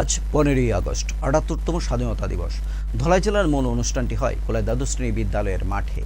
আজ পনেরোই আগস্ট, আটাত্তরতম স্বাধীনতা দিবস। ধলাই জেলার মূল অনুষ্ঠানটি হয় কোলাই দ্বাদশ শ্রেণি বিদ্যালয়ের মাঠে।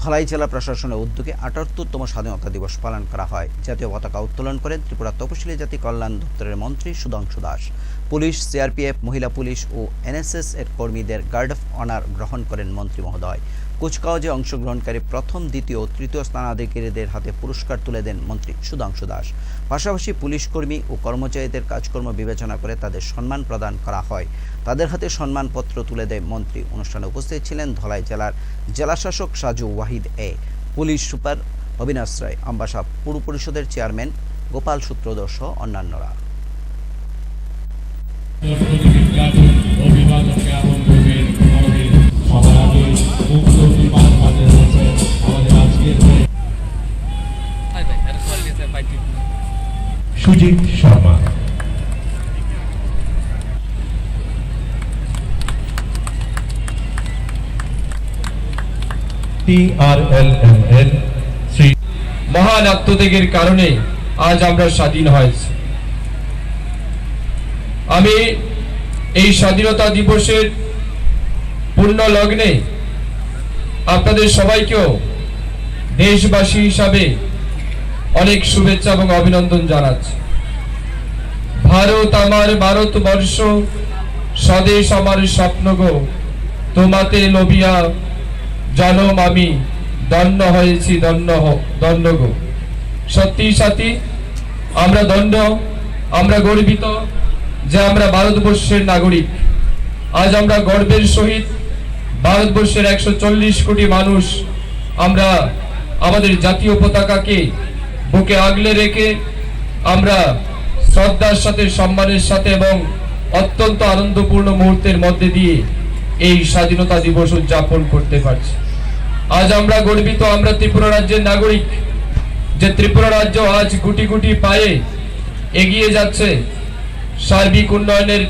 ধলাই জেলা প্রশাসনের উদ্যোগে আটাত্তরতম স্বাধীনতা দিবস পালন করা হয়। জাতীয় পতাকা উত্তোলন করেন ত্রিপুরা তপশিলি জাতি কল্যাণ দপ্তরের মন্ত্রী সুধাংশু দাস। পুলিশ, সিআরপিএফ, মহিলা পুলিশ ও এনএসএস এর কর্মীদের গার্ড অফ অনার গ্রহণ করেন মন্ত্রী মহোদয়। কুচকাওয়াজে অংশগ্রহণকারী প্রথম, দ্বিতীয় ও তৃতীয় স্থানাধিকারীদের হাতে পুরস্কার তুলে দেন মন্ত্রী সুধাংশু দাস। পাশাপাশি পুলিশ কর্মী ও কর্মচারীদের কাজকর্ম বিবেচনা করে তাদের সম্মান প্রদান করা হয়। তাদের হাতে সম্মানপত্র তুলে দেয় মন্ত্রী। অনুষ্ঠানে উপস্থিত ছিলেন ধলাই জেলার জেলাশাসক সাজু ওয়াহিদ এ। পুলিশ সুপার অবিনাশ রায়, আম্বাসা পুর পরিষদের চেয়ারম্যান গোপাল সূত্রধর সহ অন্যান্যরা। সুজিত শর্মা। মহান আত্মত্যাগের কারণে আজ আমরা স্বাধীন হয়েছি। আমি এই স্বাধীনতা দিবসের পূর্ণ লগ্নে আপনাদের সবাইকেও দেশবাসী হিসাবে অনেক শুভেচ্ছা এবং অভিনন্দন জানাচ্ছি। ভারত আমার ভারতবর্ষ স্বদেশ আমার স্বপ্ন গো। তোমাতে লোভিয়া, জনম আমি দণ্ড হয়েছি দণ্ড দণ্ড গো। সত্যি সাথী আমরা দণ্ড আমরা গর্বিত যে আমরা ভারতবর্ষের নাগরিক। আজ আমরা গর্বের সহিত ভারতবর্ষের একশো চল্লিশ কোটি মানুষ আমরা আমাদের জাতীয় পতাকাকে বুকে আগলে রেখে আমরা শ্রদ্ধার সাথে, সম্মানের সাথে এবং অত্যন্ত আনন্দপূর্ণ মুহূর্তের মধ্যে দিয়ে এই স্বাধীনতা দিবস উদযাপন করতে পারছি। আজ আমরা গর্বিত, আমরা ত্রিপুরা রাজ্যের নাগরিক যে ত্রিপুরা রাজ্য আজ গুটি গুটি পায়ে এগিয়ে যাচ্ছে সার্বিক উন্নয়নের